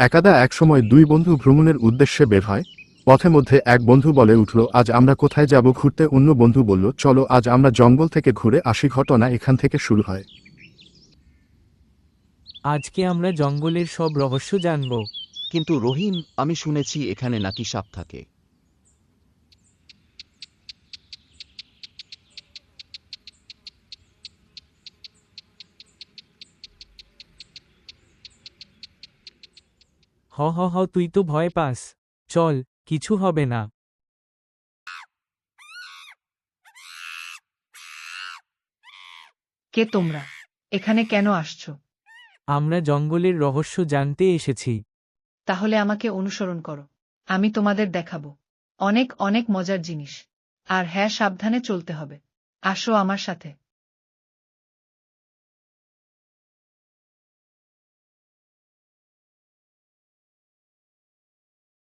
একাদা একসময় দুই বন্ধু ভ্রমণের উদ্দেশ্যে বের হয় পথে মধ্যে এক বন্ধু বলে উঠল আজ আমরা কোথায় যাব ঘুরতে? অন্য বন্ধু বলল চলো আজ আমরা জঙ্গল থেকে ঘুরে আসি ঘটনা এখান থেকে শুরু হয়। আজকে আমরা জঙ্গলের সব রহস্য জানব। কিন্তু রহিম আমি শুনেছি এখানে নাকি সাপ থাকে। হ হ তুই তো ভয় পাস। চল কিছু হবে না। কে তোমরা? এখানে কেন আসছো? আমরা জঙ্গলের রহস্য জানতে এসেছি। তাহলে আমাকে অনুসরণ করো। আমি তোমাদের দেখাবো। অনেক অনেক মজার জিনিস। আর হ্যাঁ সাবধানে চলতে হবে। আসো আমার সাথে।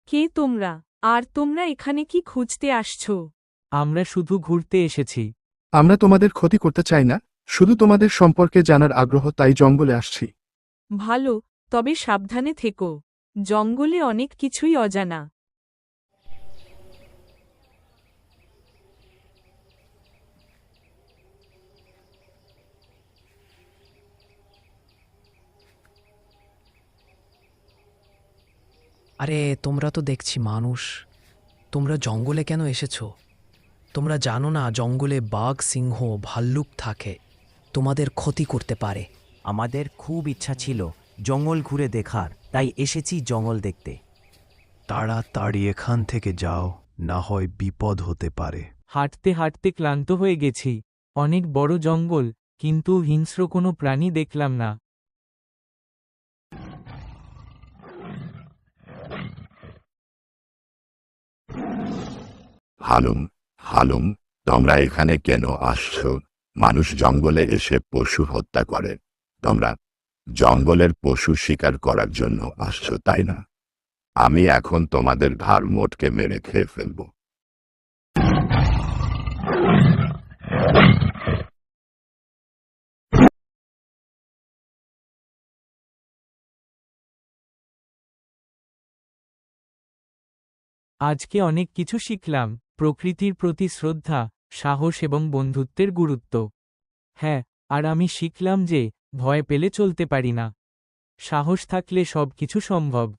কে তোমরা? আর তোমরা এখানে কি খুঁজতে আসছো? আমরা শুধু ঘুরতে এসেছি। আমরা তোমাদের ক্ষতি করতে চাই না শুধু তোমাদের সম্পর্কে জানার আগ্রহ তাই জঙ্গলে আসছি। ভালো তবে সাবধানে থেকো। জঙ্গলে অনেক কিছুই অজানা। আরে তোমরা তো দেখছি মানুষ। তোমরা জঙ্গলে কেন এসেছ? তোমরা জানো না জঙ্গলে বাঘ সিংহ ভাল্লুক থাকে। তোমাদের ক্ষতি করতে পারে। আমাদের খুব ইচ্ছা ছিল জঙ্গল ঘুরে দেখার তাই এসেছি জঙ্গল দেখতে। তাড়াতাড়ি এখান থেকে যাও না হয় বিপদ হতে পারে। হাঁটতে হাঁটতে ক্লান্ত হয়ে গেছি। অনেক বড় জঙ্গল কিন্তু হিংস্র কোনো প্রাণী দেখলাম না। হালুম হালুম, তোমরা এখানে কেন আসছো? মানুষ জঙ্গলে এসে পশু হত্যা করে। তোমরা জঙ্গলের পশু শিকার করার জন্য আসছো, তাই না? আমি এখন তোমাদের ঘাড় মোটকে মেরে খেয়ে ফেলব। আজকে অনেক কিছু শিখলাম। প্রকৃতির প্রতি শ্রদ্ধা, সাহস এবং বন্ধুত্বের গুরুত্ব। হ্যাঁ আর আমি শিখলাম যে, ভয় পেলে চলতে পারি না। সাহস থাকলে সব কিছু সম্ভব।